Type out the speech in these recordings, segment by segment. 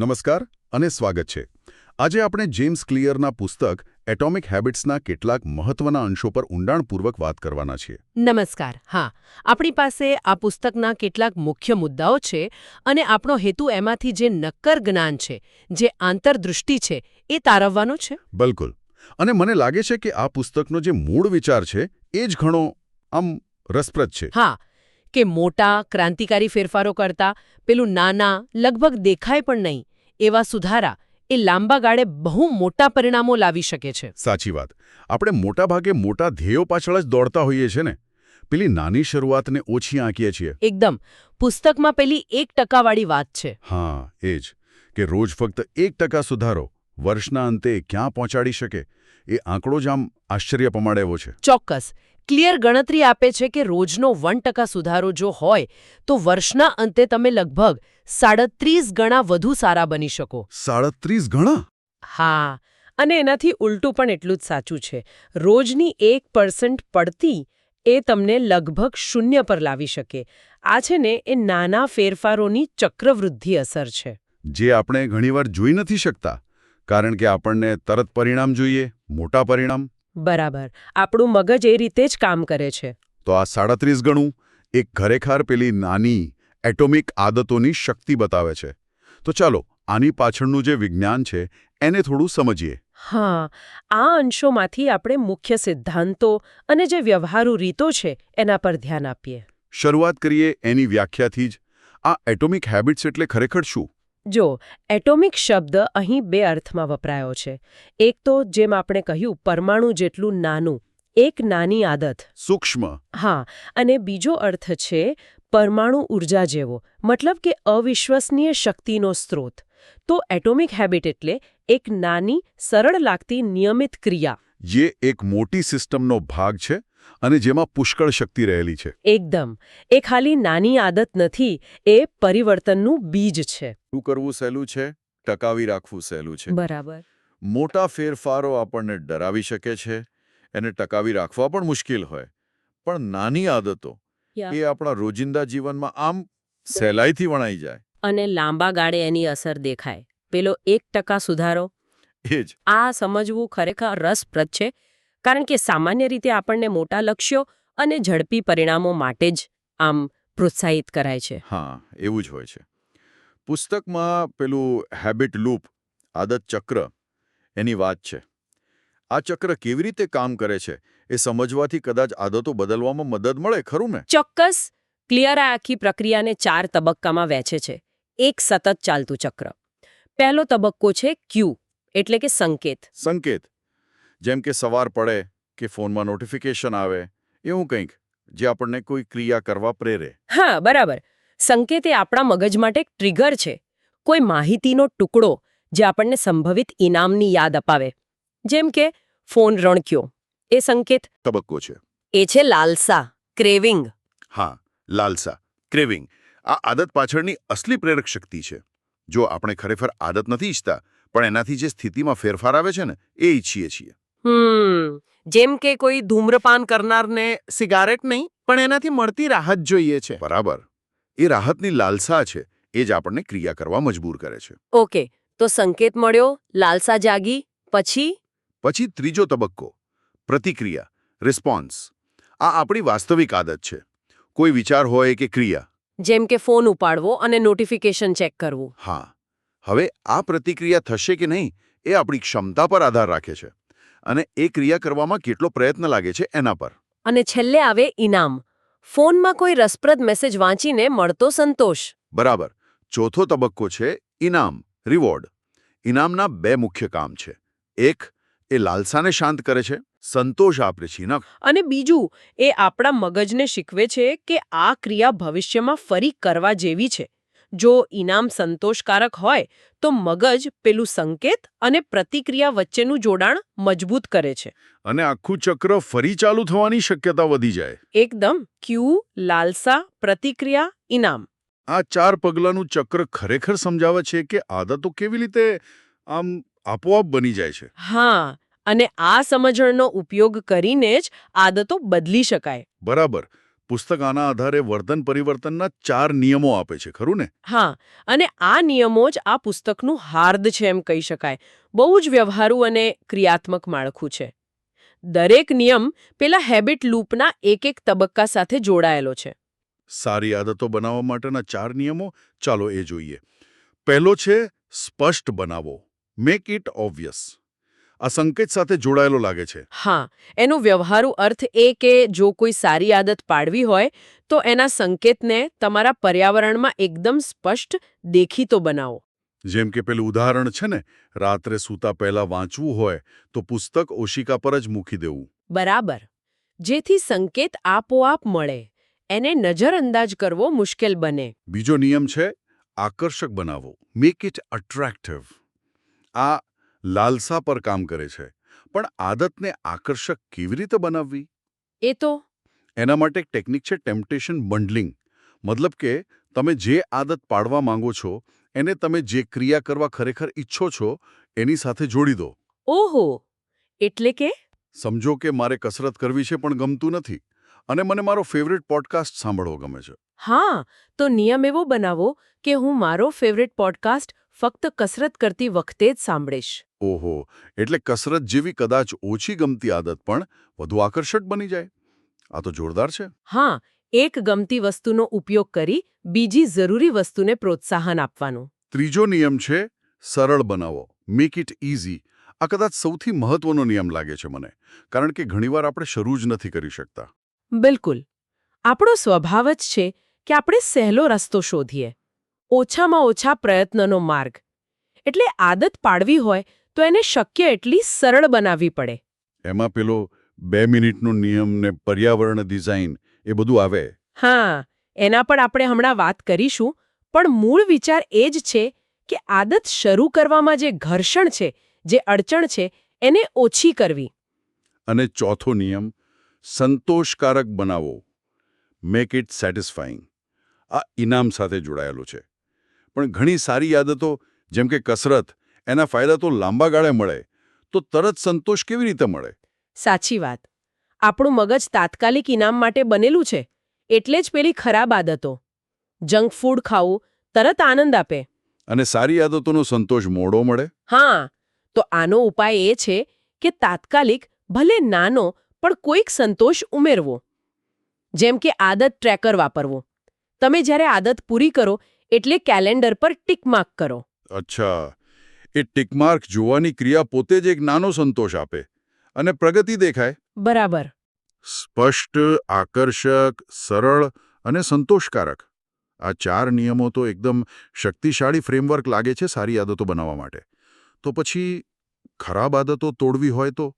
નમસ્કાર અને સ્વાગત છે. આજે આપણે જેમ્સ ક્લિયરના પુસ્તક એટોમિક હેબિટ્સના કેટલાક મહત્વના અંશો પર ઊંડાણપૂર્વક વાત કરવાના છીએ. નમસ્કાર. હા આપણી પાસે આ પુસ્તકના કેટલાક મુખ્ય મુદ્દાઓ છે અને આપણો હેતુ એમાંથી જે નક્કર જ્ઞાન છે જે આંતરદૃષ્ટિ છે એ તારવવાનો છે? બિલકુલ. અને મને લાગે છે કે આ પુસ્તકનો જે મૂળ વિચાર છે એ જ ઘણો આમ રસપ્રદ છે. હા કે મોટા ક્રાંતિકારી ફેરફારો કરતા પેલું નાના લગભગ દેખાય પણ નહીં એવા સુધારા એ લાંબા ગાળે બહુ મોટા પરિણામો લાવી શકે છે. સાચી વાત. આપણે મોટાભાગે મોટા ધ્યેયો પાછળ જ દોડતા હોઈએ છીએ ને. પેલી નાની શરૂઆતને ઓછી આંકીએ છીએ. એકદમ. પુસ્તકમાં પેલી એક ટકાવાળી વાત છે. હા એ જ. કે રોજ ફક્ત એક ટકા સુધારો વર્ષના અંતે ક્યાં પહોંચાડી શકે એ આંકડો જ આમ આશ્ચર્ય પમાડે એવો છે. ચોક્કસ. ક્લિયર ગણતરી આપે છે કે રોજનો વન ટકા સુધારો જો હોય તો વર્ષના અંતે તમે લગભગ સાડત્રીસ ગણા વધુ સારા બની શકો. સાડત્રીસ ગણા? હા અને એનાથી ઉલટું પણ એટલું જ સાચું છે. રોજની એક પર્સન્ટ પડતી એ તમને લગભગ શૂન્ય પર લાવી શકે. આ છે ને એ નાના ફેરફારોની ચક્રવૃદ્ધિ અસર છે. જે આપણે ઘણીવાર જોઈ નથી શકતા કારણ કે આપણને તરત પરિણામ જોઈએ મોટા પરિણામ બરાબર. આપણું મગજ એ રીતે જ કામ કરે છે. તો આ સાડત્રીસ ગણું એક ખરેખર પેલી નાની એટોમિક આદતોની શક્તિ બતાવે છે. તો ચાલો આની પાછળનું જે વિજ્ઞાન છે એને થોડું સમજીએ. હા આ અંશોમાંથી આપણે મુખ્ય સિદ્ધાંતો અને જે વ્યવહારુ રીતો છે એના પર ધ્યાન આપીએ. શરૂઆત કરીએ એની વ્યાખ્યાથી જ. આ એટોમિક હેબિટ્સ એટલે ખરેખર શું? જો એટોમિક શબ્દ અહીં બે અર્થમાં વપરાયો છે. એક તો જેમ આપણે કહ્યું પરમાણુ જેટલું નાનું એક નાની આદત. સૂક્ષ્મ. હા અને બીજો અર્થ છે પરમાણુ ઊર્જા જેવો મતલબ કે અવિશ્વસનીય શક્તિનો સ્ત્રોત. તો એટોમિક હેબિટ એટલે એક નાની સરળ લાગતી નિયમિત ક્રિયા. જે એક મોટી સિસ્ટમનો ભાગ છે અને જેમાં પુષ્કળ શક્તિ રહેલી છે. એકદમ. એ ખાલી નાની આદત નથી એ પરિવર્તનનું બીજ છે. શું કરવું સહેલું છે? ટકાવી રાખવું સહેલું છે. બરાબર. મોટા ફેરફારો આપણને ડરાવી શકે છે એને ટકાવી રાખવા પણ મુશ્કેલ હોય. પણ નાની આદતો એ આપણા રોજિંદા જીવનમાં આમ સહેલાઈથી વણાઈ જાય. અને લાંબા ગાળે એની અસર દેખાય. પેલો એક ટકા સુધારો. એ જ. આ સમજવું ખરેખર રસપ્રદ છે. કારણ કે સામાન્ય રીતે આપણને મોટા લક્ષ્યો અને ઝડપી પરિણામો માટે જ આમ પ્રોત્સાહિત કરાય છે. હા એવું જ હોય છે. પુસ્તકમાં પેલું હેબિટ લૂપ આદત ચક્ર એની વાત છે. આ ચક્ર કેવી રીતે કામ કરે છે એ સમજવાથી કદાચ આદતો બદલવામાં મદદ મળે ખરું ને? ચોક્કસ. ક્લિયર આ આખી પ્રક્રિયાને ચાર તબક્કામાં વહેંચે છે. એક સતત ચાલતું ચક્ર. પહેલો તબક્કો છે ક્યુ એટલે કે સંકેત. સંકેત. જેમ કે સવાર પડે કે ફોનમાં નોટિફિકેશન આવે એવું કંઈક જે આપણને કોઈ ક્રિયા કરવા પ્રેરે. હા બરાબર. સંકેત એ આપણા મગજ માટે ટ્રિગર છે. કોઈ માહિતીનો ટુકડો જે આપણને સંભવિત ઇનામની યાદ અપાવે. જેમ કે ફોન રણક્યો. એ સંકેત તબક્કો છે. એ છે લાલસા ક્રેવિંગ હા લાલસા ક્રેવિંગ આ આદત પાછળની અસલી પ્રેરક શક્તિ છે. જો આપણે ખરેખર આદત નથી ઈચ્છતા પણ એનાથી જે સ્થિતિમાં ફેરફાર આવે છે ને એ ઈચ્છીએ છીએ. હમ જેમ કે કોઈ ધૂમ્રપાન કરનારને સિગારેટ નહીં પણ એનાથી મળતી રાહત જોઈએ છે. બરાબર. એ રાહતની લાલસા છે એ જ આપણને ક્રિયા કરવા મજબૂર કરે છે. ઓકે તો સંકેત મળ્યો લાલસા જાગી પછી? પછી ત્રીજો તબક્કો પ્રતિક્રિયા રિસ્પોન્સ આ આપણી વાસ્તવિક આદત છે. કોઈ વિચાર હોય કે ક્રિયા. જેમ કે ફોન ઉપાડવો અને નોટિફિકેશન ચેક કરવું. હા. હવે આ પ્રતિક્રિયા થશે કે નહીં એ આપણી ક્ષમતા પર આધાર રાખે છે. અને એ ક્રિયા કરવામાં કેટલો પ્રયત્ન લાગે છે એના પર. અને છેલ્લે આવે ઇનામ. ફોનમાં કોઈ રસપ્રદ મેસેજ વાંચીને મળતો સંતોષ. બરાબર. ચોથો તબક્કો છે ઇનામ રિવોર્ડ ઇનામના બે મુખ્ય કામ છે. એક એ લાલસાને શાંત કરે છે. સંતોષ આપે છે ન અને બીજું એ આપણા મગજને શીખવે છે કે આ ક્રિયા ભવિષ્યમાં ફરી કરવા જેવી છે. જો ઇનામ સંતોષકારક હોય તો મગજ પેલું સંકેત અને પ્રતિક્રિયા વચ્ચેનું જોડાણ મજબૂત કરે છે. અને આખું ચક્ર ફરી ચાલુ થવાની શક્યતા વધી જાય. એકદમ. ક્યુ લાલસા પ્રતિક્રિયા ઇનામ. આ ચાર પગલાંનું ચક્ર ખરેખર સમજાવે છે કે આદતો કેવી રીતે આમ આપોઆપ બની જાય છે. હા અને આ સમજણનો ઉપયોગ કરીને જ આદતો બદલી શકાય. બરાબર. પુસ્તક આના આધારે વર્તન પરિવર્તનના ચાર નિયમો આપે છે ખરું ને? હા અને આ નિયમો જ આ પુસ્તકનું હાર્દ છે એમ કહી શકાય. બહુ જ વ્યવહારુ અને ક્રિયાત્મક માળખું છે. દરેક નિયમ પેલા હેબિટ લૂપના એક એક તબક્કા સાથે જોડાયેલો છે. સારી આદતો બનાવવા માટેના ચાર નિયમો? ચાલો એ જોઈએ. પહેલો છે સ્પષ્ટ બનાવો. મેક ઇટ ઓબ્વિયસ આ સંકેત સાથે જોડાયેલો લાગે છે. હા એનો વ્યવહારુ અર્થ એ કે જો કોઈ સારી આદત પાડવી હોય તો એના સંકેતને તમારા પર્યાવરણમાં એકદમ સ્પષ્ટ દેખીતો બનાવો. જેમ કે પેલું ઉદાહરણ છે ને રાત્રે સૂતા પહેલા વાંચવું હોય તો પુસ્તક ઓશિકા પર જ મૂકી દેવું. બરાબર. જેથી સંકેત આપોઆપ મળે. એને નજરઅંદાજ કરવો મુશ્કેલ બને. બીજો નિયમ છે આકર્ષક બનાવો. મેક ઇટ અટ્રેક્ટિવ આ લાલસા પર કામ કરે છે. પણ આદતને આકર્ષક કેવી રીતે બનાવવી? એ તો એના માટે એક ટેકનિક છે ટેમ્પટેશન બંડલિંગ. મતલબ કે તમે જે આદત પાડવા માંગો છો એને તમે જે ક્રિયા કરવા ખરેખર ઈચ્છો છો એની સાથે જોડી દો. ઓહો! એટલે કે? સમજો કે મારે કસરત કરવી છે પણ ગમતું નથી. અને મને મારો ફેવરિટ પોડકાસ્ટ સાંભળવો ગમે છે. હા તો નિયમ એવો બનાવો કે હું મારો ફેવરિટ પોડકાસ્ટ ફક્ત કસરત કરતી વખતે જ સાંભળીશ. ઓહો એટલે કસરત જેવી કદાચ ઓછી ગમતી આદત પણ વધુ આકર્ષક બની જાય. આ તો જોરદાર છે. હા એક ગમતી વસ્તુનો ઉપયોગ કરી બીજી જરૂરી વસ્તુને પ્રોત્સાહન આપવાનું. ત્રીજો નિયમ છે સરળ બનાવો. મેક ઇટ ઇઝી આ કદાચ સૌથી મહત્વનો નિયમ લાગે છે મને કારણ કે ઘણીવાર આપણે શરૂ જ નથી કરી શકતા. બિલકુલ. આપણો સ્વભાવ જ છે કે આપણે સહેલો રસ્તો શોધીએ. ઓછામાં ઓછા પ્રયત્નનો માર્ગ. એટલે આદત પાડવી હોય તો એને શક્ય એટલી સરળ બનાવવી પડે. એમાં પેલો બે મિનિટનો નિયમ ને પર્યાવરણ ડિઝાઇન એ બધું આવે. હા એના પર આપણે હમણાં વાત કરીશું પણ મૂળ વિચાર એ જ છે કે આદત શરૂ કરવામાં જે ઘર્ષણ છે જે અડચણ છે એને ઓછી કરવી. અને ચોથો નિયમ સંતોષકારક બનાવો. મેક ઇટ સેટિસ્ફાઈંગ આ ઇનામ સાથે જોડાયેલું છે. પણ ઘણી સારી આદતો જેમ કે કસરત એના ફાયદા તો લાંબા ગાળે મળે. તો તરત સંતોષ કેવી રીતે મળે? સાચી વાત. આપણું મગજ તાત્કાલિક ઇનામ માટે બનેલું છે એટલે જ પેલી ખરાબ આદતો. જંક ફૂડ ખાવું તરત આનંદ આપે. અને સારી આદતોનો સંતોષ મોડો મળે? હા તો આનો ઉપાય એ છે કે તાત્કાલિક ભલે નાનો પણ કોઈક સંતોષ ઉમેરવો. જેમ કે આદત ટ્રેકર વાપરવો. તમે જ્યારે આદત પૂરી કરો એટલે કેલેન્ડર પર ટીક માર્ક કરો. અચ્છા. એ ટિકમાર્ક જોવાની ક્રિયા પોતે જ એક નાનો સંતોષ આપે અને પ્રગતિ દેખાય. બરાબર. સ્પષ્ટ આકર્ષક સરળ અને સંતોષકારક. આ ચાર નિયમો તો એકદમ શક્તિશાળી ફ્રેમવર્ક લાગે છે સારી આદતો બનાવવા માટે. તો પછી ખરાબ આદતો તોડવી હોય તો?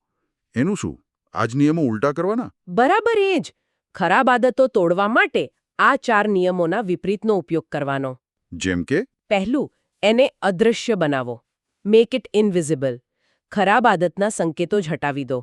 એનું શું? આજ નિયમો ઉલટા કરવાના? બરાબર એ જ. ખરાબ આદતો તોડવા માટે આ ચાર નિયમોના વિપરીતનો ઉપયોગ કરવાનો. જેમ કે? પહેલું એને અદૃશ્ય બનાવો. મેક ઇટ ઇનવિઝિબલ ખરાબ આદતના સંકેતો હટાવી દો.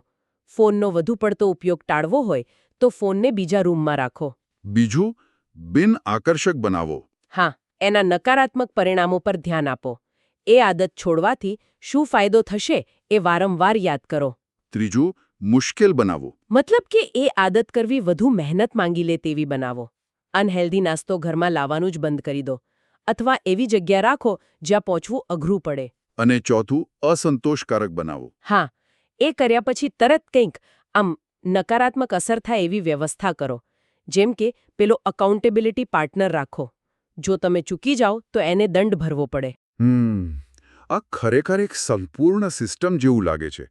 ફોનનો વધુ પડતો ઉપયોગ ટાળવો હોય તો ફોનને બીજા રૂમમાં રાખો. બીજું બિન આકર્ષક બનાવો. હા એના નકારાત્મક પરિણામો પર ધ્યાન આપો. એ આદત છોડવાથી શું ફાયદો થશે એ વારંવાર યાદ કરો. ત્રીજું મુશ્કેલ બનાવો. મતલબ કે એ આદત કરવી વધુ મહેનત માંગી લે તેવી બનાવો. અનહેલ્ધી નાસ્તો ઘરમાં લાવવાનું જ બંધ કરી દો. અથવા એવી જગ્યા રાખો જ્યાં પહોંચવું અઘરું પડે. અને ચોથું અસંતોષકારક બનાવો. હા એ કર્યા પછી તરત કંઈક આમ નકારાત્મક અસર થાય એવી વ્યવસ્થા કરો. જેમ કે પેલો અકાઉન્ટેબિલિટી પાર્ટનર રાખો. જો તમે ચૂકી જાઓ તો એને દંડ ભરવો પડે. આ ખરેખર એક સંપૂર્ણ સિસ્ટમ જેવું લાગે છે.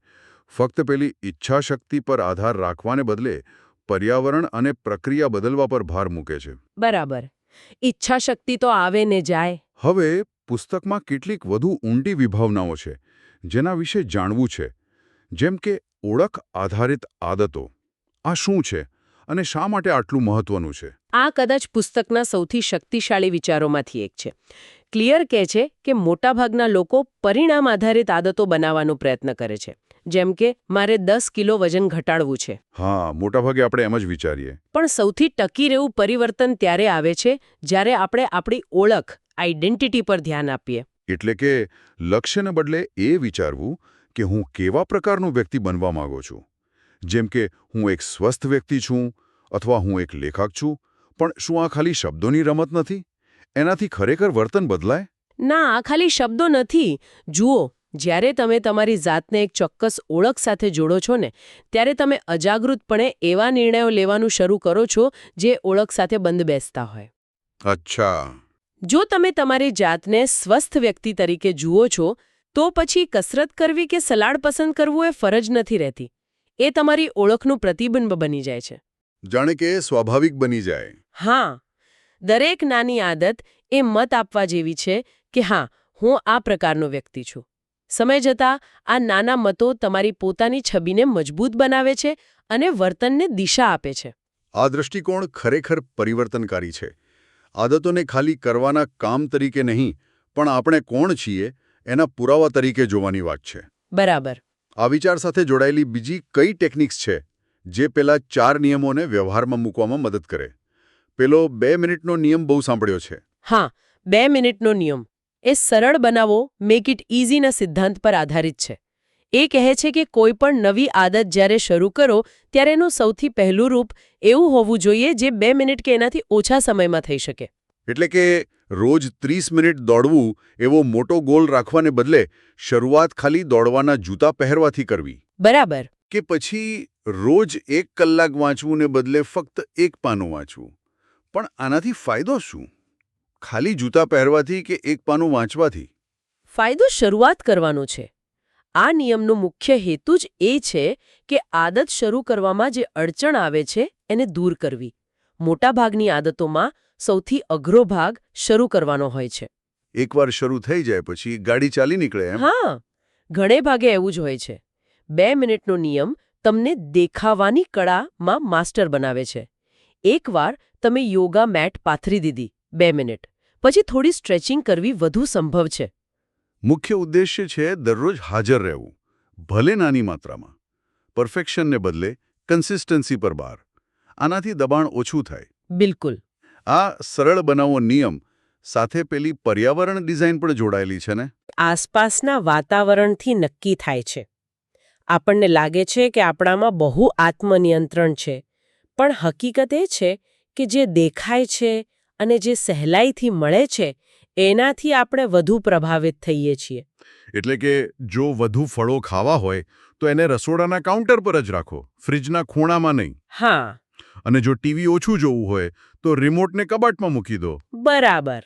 ફક્ત પેલી ઈચ્છાશક્તિ પર આધાર રાખવાને બદલે પર્યાવરણ અને પ્રક્રિયા બદલવા પર ભાર મૂકે છે. બરાબર. ઈચ્છાશક્તિ તો આવે ને જાય. હવે પુસ્તકમાં કેટલીક વધુ ઊંડી વિભાવનાઓ છે જેના વિશે જાણવું છે. જેમ કે ઓળખ આધારિત આદતો. આ શું છે અને શા માટે આટલું મહત્વનું છે? આ કદાચ પુસ્તકના સૌથી શક્તિશાળી વિચારોમાંથી એક છે. ક્લિયર કહે છે કે મોટાભાગના લોકો પરિણામ આધારિત આદતો બનાવવાનો પ્રયત્ન કરે છે. જેમ કે મારે દસ કિલો વજન ઘટાડવું છે. હા મોટાભાગે આપણે એમ જ વિચારીએ. પણ સૌથી ટકી રહેવું પરિવર્તન ત્યારે આવે છે જ્યારે આપણે આપણી ઓળખ આઈડેન્ટિટી પર ધ્યાન આપીએ. એટલે કે લક્ષ્યને બદલે એ વિચારવું કે હું કેવા પ્રકારનો વ્યક્તિ બનવા માંગુ છું. જેમ કે હું એક સ્વસ્થ વ્યક્તિ છું અથવા હું એક લેખક છું પણ શું આ ખાલી શબ્દોની રમત નથી? એનાથી ખરેખર વર્તન બદલાય? ના આ ખાલી શબ્દો નથી. જુઓ જ્યારે તમે તમારી જાતને એક ચોક્કસ ઓળખ સાથે જોડો છો ને ત્યારે તમે અજાગૃતપણે એવા નિર્ણયો લેવાનું શરૂ કરો છો જે ઓળખ સાથે બંધ બેસતા હોય. અચ્છા. જો તમે તમારી જાતને સ્વસ્થ વ્યક્તિ તરીકે જુઓ છો તો પછી કસરત કરવી કે સલાડ પસંદ કરવું એ ફરજ નથી રહેતી. એ તમારી ઓળખનું પ્રતિબિંબ બની જાય છે. જાણે કે સ્વાભાવિક બની જાય. હા. દરેક નાની આદત એ મત આપવા જેવી છે કે હા હું આ પ્રકારનો વ્યક્તિ છું. સમય જતાં આ નાના મતો તમારી પોતાની છબીને મજબૂત બનાવે છે અને વર્તનને દિશા આપે છે. આ દૃષ્ટિકોણ ખરેખર પરિવર્તનકારી છે. આદતોને ખાલી કરવાના કામ તરીકે નહીં પણ આપણે કોણ છીએ એના પુરાવા તરીકે જોવાની વાત છે. બરાબર. આ વિચાર સાથે જોડાયેલી બીજી કઈ ટેકનિક્સ છે જે પેલા ચાર નિયમોને વ્યવહારમાં મૂકવામાં મદદ કરે? પેલો બે મિનિટનો નિયમ બહુ સાંભળ્યો છે. હા બે મિનિટનો નિયમ. એ સરળ બનાવો મેક ઇટ ઇઝીના સિદ્ધાંત પર આધારિત છે. એ કહે છે કે કોઈ પણ નવી આદત જ્યારે શરૂ કરો ત્યારે એનું સૌથી પહેલું રૂપ એવું હોવું જોઈએ જે બે મિનિટ કે એનાથી ઓછા સમયમાં થઈ શકે. એટલે કે રોજ ત્રીસ મિનિટ દોડવું એવો મોટો ગોલ રાખવાને બદલે શરૂઆત ખાલી દોડવાના જૂતા પહેરવાથી કરવી. બરાબર. કે પછી રોજ એક કલાક વાંચવું ને બદલે ફક્ત એક પાનું વાંચવું. પણ આનાથી ફાયદો શું? ખાલી જૂતા પહેરવાથી કે એક પાનું વાંચવાથી? ફાયદો શરૂઆત કરવાનો છે. આ નિયમનો મુખ્ય હેતુ જ એ છે કે આદત શરૂ કરવામાં જે અડચણ આવે છે એને દૂર કરવી. મોટાભાગની આદતોમાં સૌથી અઘરો ભાગ શરૂ કરવાનો હોય છે. એકવાર શરૂ થઈ જાય પછી ગાડી ચાલી નીકળે હા ઘણે ભાગે એવું જ હોય છે. બે મિનિટનો નિયમ તમને દેખાવાની કળામાં માસ્ટર બનાવે છે. એકવાર તમે યોગા મેટ પાથરી દીધી બે મિનિટ. પછી થોડી સ્ટ્રેચિંગ કરવી વધુ સંભવ છે. મુખ્ય ઉદ્દેશ્ય છે દરરોજ હાજર રહેવું ભલે નાની માત્રામાં. પરફેક્શનને બદલે કન્સિસ્ટન્સી પર બાર આનાથી દબાણ ઓછું થાય. બિલકુલ. આ સરળ બનાવો નિયમ સાથે પેલી પર્યાવરણ ડિઝાઇન પણ જોડાયેલી છે ને? આસપાસના વાતાવરણથી નક્કી થાય છે. આપણને લાગે છે કે આપણામાં બહુ આત્મનિયંત્રણ છે પણ હકીકત એ છે કે જે દેખાય છે અને જે સહેલાઈથી મળે છે એનાથી આપણે વધુ પ્રભાવિત થઈએ છીએ. એટલે કે જો વધુ ફળો ખાવા હોય તો એને રસોડાના કાઉન્ટર પર જ રાખો ફ્રિજના ખૂણામાં નહીં. હા. અને જો ટીવી ઓછું જોવું હોય તો રિમોટને કબાટમાં મૂકી દો. બરાબર.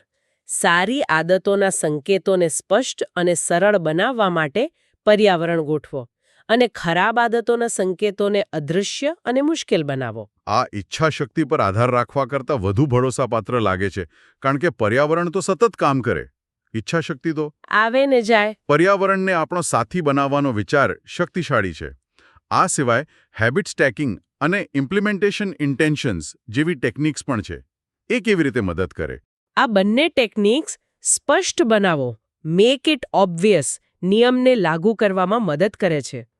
સારી આદતોના સંકેતોને સ્પષ્ટ અને સરળ બનાવવા માટે પર્યાવરણ ગોઠવો. અને ખરાબ આદતોના સંકેતોને અદૃશ્ય અને મુશ્કેલ બનાવો. આ ઈચ્છાશક્તિ પર આધાર રાખવા કરતાં વધુ ભરોસાપાત્ર લાગે છે કારણ કે પર્યાવરણ તો સતત કામ કરે. ઈચ્છાશક્તિ તો? આવે ને જાય. પર્યાવરણને આપણો સાથી બનાવવાનો વિચાર શક્તિશાળી છે. આ સિવાય હેબિટ સ્ટેકિંગ અને ઇમ્પ્લિમેન્ટેશન ઇન્ટેન્શન્સ જેવી ટેકનિક્સ પણ છે. એ કેવી રીતે મદદ કરે? આ બંને ટેકનિક્સ સ્પષ્ટ બનાવો. મેક ઇટ ઓબ્વિયસ નિયમને લાગુ કરવામાં મદદ કરે છે.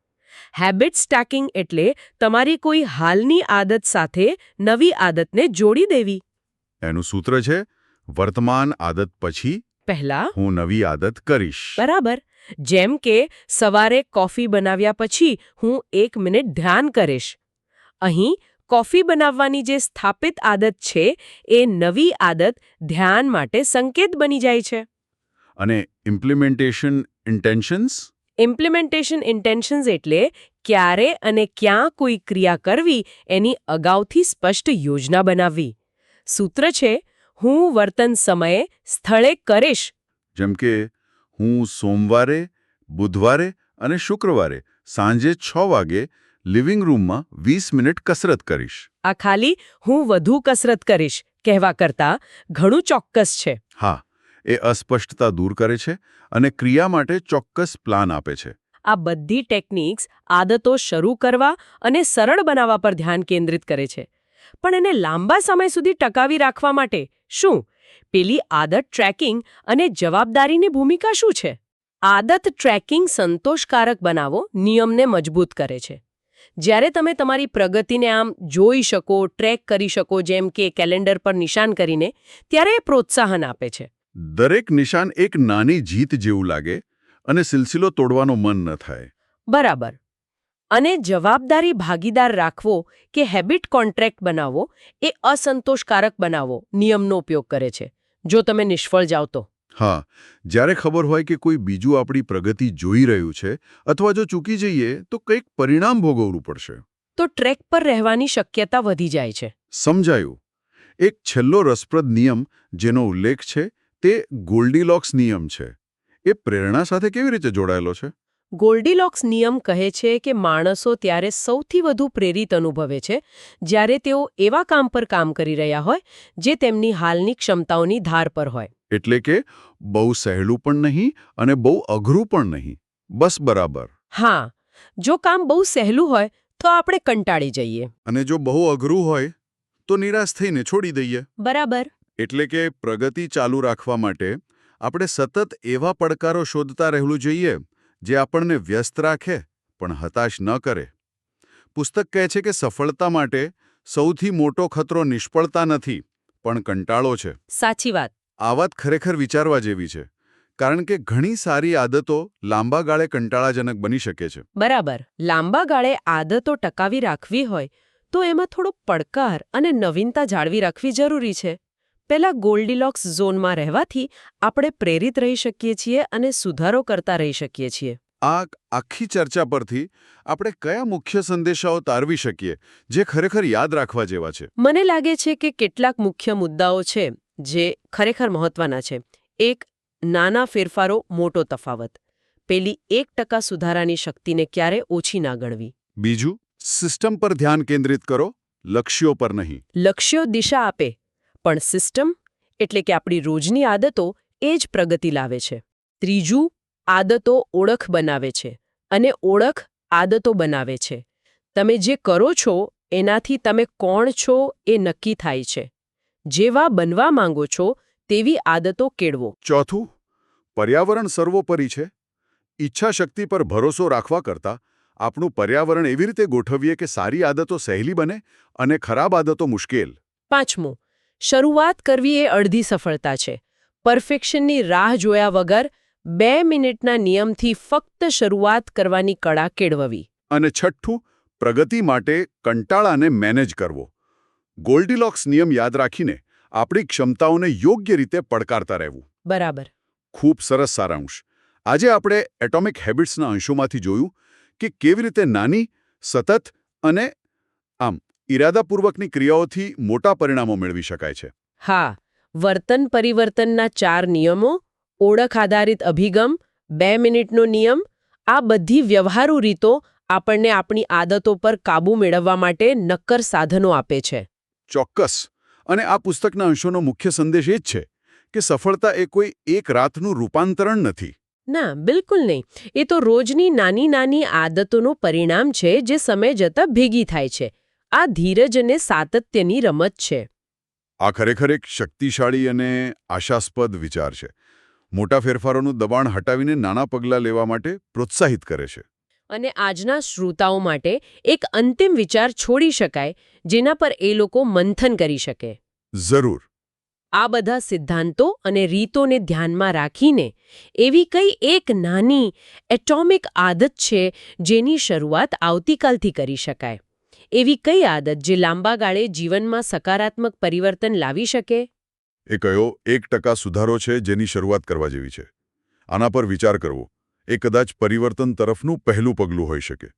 હેબિટ સ્ટેકિંગ એટલે તમારી કોઈ હાલની આદત સાથે નવી આદતને જોડી દેવી. એનું સૂત્ર છે વર્તમાન આદત પછી પહેલા હું નવી આદત કરીશ. બરાબર. જેમ કે સવારે કોફી બનાવ્યા પછી હું એક મિનિટ ધ્યાન કરીશ. અહીં કોફી બનાવવાની જે સ્થાપિત આદત છે એ નવી આદત ધ્યાન માટે સંકેત બની જાય છે. અને ઇમ્પ્લિમેન્ટેશન ઇન્ટેન્શન્સ ઇમ્પ્લિમેન્ટેશન ઇન્ટેન્શન્સ એટલે ક્યારે અને ક્યાં કોઈ ક્રિયા કરવી એની અગાઉથી સ્પષ્ટ યોજના બનાવવી. સૂત્ર છે હું વર્તન સમયે સ્થળે કરીશ. જેમ કે હું સોમવારે બુધવારે અને શુક્રવારે સાંજે છ વાગે લિવિંગ રૂમમાં વીસ મિનિટ કસરત કરીશ. આ ખાલી હું વધુ કસરત કરીશ કહેવા કરતાં ઘણું ચોક્કસ છે. હા એ અસ્પષ્ટતા દૂર કરે છે અને ક્રિયા માટે ચોક્કસ પ્લાન આપે છે. આ બધી ટેકનિક્સ આદતો શરૂ કરવા અને સરળ બનાવવા પર ધ્યાન કેન્દ્રિત કરે છે. પણ એને લાંબા સમય સુધી ટકાવી રાખવા માટે શું? પેલી આદત ટ્રેકિંગ અને જવાબદારીની ભૂમિકા શું છે? આદત ટ્રેકિંગ સંતોષકારક બનાવો નિયમને મજબૂત કરે છે. જ્યારે તમે તમારી પ્રગતિને આમ જોઈ શકો, ટ્રેક કરી શકો, જેમ કે કેલેન્ડર પર નિશાન કરીને, ત્યારે એ પ્રોત્સાહન આપે છે. દરેક નિશાન એક નાની જીત જેવું લાગે અને સિલસિલો તોડવાનો મન ન થાય. બરાબર. અને જવાબદારી ભાગીદાર રાખવો કે હેબિટ કોન્ટ્રાક્ટ બનાવવો એ અસંતોષકારક બનાવવો નિયમનો ઉપયોગ કરે છે. જો તમે નિષ્ફળ જાઓ તો. હા જ્યારે ખબર હોય કે કોઈ બીજું આપણી પ્રગતિ જોઈ રહ્યું છે અથવા જો ચૂકી જઈએ તો કંઈક પરિણામ ભોગવવું પડશે. તો ટ્રેક પર રહેવાની શક્યતા વધી જાય છે. સમજાયું. એક છેલ્લો રસપ્રદ નિયમ જેનો ઉલ્લેખ છે તે ગોલ્ડીલોક્સ નિયમ છે. એ પ્રેરણા સાથે કેવી રીતે જોડાયેલો છે? ગોલ્ડીલોક્સ નિયમ કહે છે કે માણસો ત્યારે સૌથી વધુ પ્રેરિત અનુભવે છે જ્યારે તેઓ એવા કામ પર કામ કરી રહ્યા હોય જે તેમની હાલની ક્ષમતાઓની ધાર પર હોય. એટલે કે બહુ સહેલું પણ નહીં અને બહુ અઘરું પણ નહીં. બસ બરાબર. હા જો કામ બહુ સહેલું હોય તો આપણે કંટાળી જઈએ. અને જો બહુ અઘરું હોય તો નિરાશ થઈને છોડી દઈએ. બરાબર. એટલે કે પ્રગતિ ચાલુ રાખવા માટે આપણે સતત એવા પડકારો શોધતા રહેવું જોઈએ જે આપણને વ્યસ્ત રાખે પણ હતાશ ન કરે. પુસ્તક કહે છે કે સફળતા માટે સૌથી મોટો ખતરો નિષ્ફળતા નથી પણ કંટાળો છે. સાચી વાત. આ વાત ખરેખર વિચારવા જેવી છે કારણ કે ઘણી સારી આદતો લાંબા ગાળે કંટાળાજનક બની શકે છે. બરાબર. લાંબા ગાળે આદતો ટકાવી રાખવી હોય તો એમાં થોડો પડકાર અને નવીનતા જાળવી રાખવી જરૂરી છે. પહેલા ગોલ્ડીલોક્સ ઝોનમાં રહેવાથી આપણે પ્રેરિત રહી શકીએ છીએ અને સુધારો કરતા રહી શકીએ છીએ. આ આખી ચર્ચા પરથી આપણે કયા મુખ્ય સંદેશાઓ તારવી શકીએ જે ખરેખર યાદ રાખવા જેવા છે? મને લાગે છે કે કેટલાક મુખ્ય મુદ્દાઓ છે જે ખરેખર મહત્વના છે. એક નાના ફેરફારો મોટો તફાવત. પેલી એક ટકા સુધારાની શક્તિને ક્યારે ઓછી ના ગણવી. બીજું સિસ્ટમ પર ધ્યાન કેન્દ્રિત કરો લક્ષ્યો પર નહીં. લક્ષ્યો દિશા આપે. પણ સિસ્ટમ એટલે કે આપણી રોજની આદતો એ જ પ્રગતિ લાવે છે. ત્રીજું આદતો ઓળખ બનાવે છે અને ઓળખ આદતો બનાવે છે. તમે જે કરો છો એનાથી તમે કોણ છો એ નક્કી થાય છે. જેવા બનવા માંગો છો તેવી આદતો કેળવો. ચોથું પર્યાવરણ સર્વોપરી છે. ઈચ્છાશક્તિ પર ભરોસો રાખવા કરતાં આપણું પર્યાવરણ એવી રીતે ગોઠવીએ કે સારી આદતો સહેલી બને અને ખરાબ આદતો મુશ્કેલ. પાંચમું શરૂઆત કરવી એ અડધી સફળતા છે. પરફેક્શનની રાહ જોયા વગર બે મિનિટના નિયમથી ફક્ત શરૂઆત કરવાની કળા કેળવવી. અને છઠ્ઠું પ્રગતિ માટે કંટાળાને મેનેજ કરવો. ગોલ્ડીલોક્સ નિયમ યાદ રાખીને આપણી ક્ષમતાઓને યોગ્ય રીતે પડકારતા રહેવું. બરાબર. ખૂબ સરસ સારાંશ. આજે આપણે એટોમિક હેબિટ્સના અંશોમાંથી જોયું કે કેવી રીતે નાની સતત અને આમ ઇરાદાપૂર્વકની ક્રિયાઓથી મોટા પરિણામો મેળવી શકાય છે. હા વર્તન પરિવર્તનના ચાર નિયમો ઓળખ આધારિત અભિગમ બે મિનિટનો નિયમ આ બધી વ્યવહારુ રીતો આપણને આપણી આદતો પર કાબૂ મેળવવા માટે નક્કર સાધનો આપે છે. ચોક્કસ. અને આ પુસ્તકના અંશોનો મુખ્ય સંદેશ એ જ છે કે સફળતા એ કોઈ એક રાતનું રૂપાંતરણ નથી. ના બિલકુલ નહીં. એ તો રોજની નાની નાની આદતોનું પરિણામ છે જે સમય જતાં ભેગી થાય છે. આ ધીરજ અને સાતત્યની રમત છે. આ ખરેખર એક શક્તિશાળી અને આશાસ્પદ વિચાર છે. મોટા ફેરફારોનું દબાણ હટાવીને નાના પગલાં લેવા માટે પ્રોત્સાહિત કરે છે. અને આજના શ્રોતાઓ માટે એક અંતિમ વિચાર છોડી શકાય જેના પર એ લોકો મંથન કરી શકે. જરૂર. આ બધા સિદ્ધાંતો અને રીતોને ધ્યાનમાં રાખીને એવી કઈ એક નાની એટોમિક આદત છે જેની શરૂઆત આવતીકાલથી કરી શકાય. એવી કઈ આદત જે લાંબા ગાળે જીવનમાં સકારાત્મક પરિવર્તન લાવી શકે? એ કયો, એક ટકા સુધારો છે જેની શરૂઆત કરવા જેવી છે. આના પર વિચાર કરવો. એ કદાચ પરિવર્તન તરફનું પહેલું પગલું હોઈ શકે.